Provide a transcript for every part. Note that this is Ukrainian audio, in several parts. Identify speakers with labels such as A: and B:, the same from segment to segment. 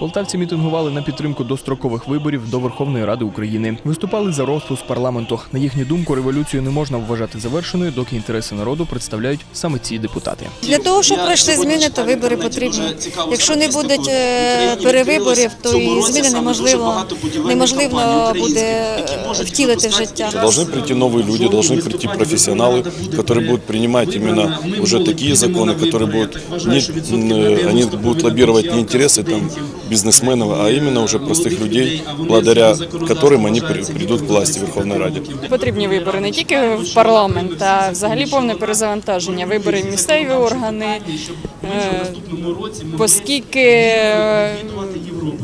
A: Полтавці мітингували на підтримку дострокових виборів до Верховної Ради України. Виступали за розпуск парламенту. На їхню думку, революцію не можна вважати завершеною, доки інтереси народу представляють саме ці депутати.
B: Для того, щоб пройшли зміни, то вибори потрібні. Якщо не буде е, перевиборів, то і зміни неможливо, неможливо буде втілити в життя.
C: Должны прийти новые люди, должны прийти профессионалы, которые будут принимать именно уже такие законы, которые будут не, н- они будут лоббировать не интересы там бизнесменов, а именно уже простых людей, благодаря которым они при- придут к власти в Верховной Раде.
D: Потрібні вибори не тільки в парламент, а взагалі повне перезавантаження. Вибори місцеві органи, е, оскільки е,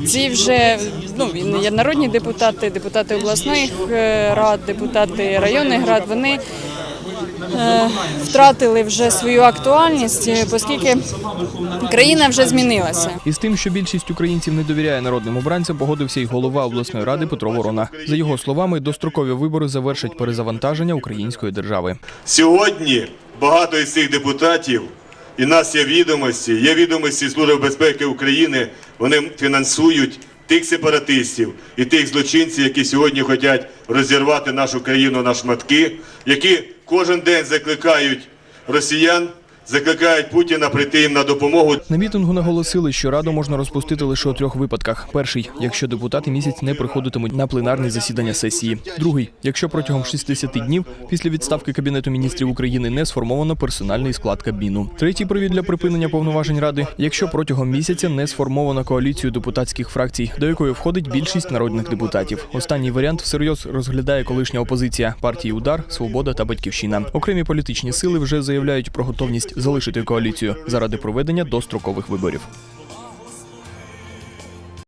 D: ці вже ну, народні депутати, депутати обласних е, рад, депутати районних рад, вони втратили вже свою актуальність, е, оскільки країна вже змінилася.
A: Із тим, що більшість українців не довіряє народним обранцям, погодився й голова обласної ради Петро Ворона. За його словами, дострокові вибори завершать перезавантаження української держави.
E: Сьогодні багато із цих депутатів, і нас є відомості, є відомості Служби безпеки України, вони фінансують тих сепаратистів і тих злочинців, які сьогодні хочуть розірвати нашу країну на шматки, які кожен день закликають росіян, закликають Путіна прийти їм на допомогу.
A: На мітингу наголосили, що раду можна розпустити лише у трьох випадках: перший, якщо депутати місяць не приходитимуть на пленарне засідання сесії. Другий, якщо протягом 60 днів після відставки кабінету міністрів України не сформовано персональний склад кабміну. Третій привід для припинення повноважень ради, якщо протягом місяця не сформовано коаліцію депутатських фракцій, до якої входить більшість народних депутатів. Останній варіант всерйоз розглядає колишня опозиція партії Удар, Свобода та Батьківщина. Окремі політичні сили вже заявляють про готовність залишити коаліцію заради проведення дострокових виборів.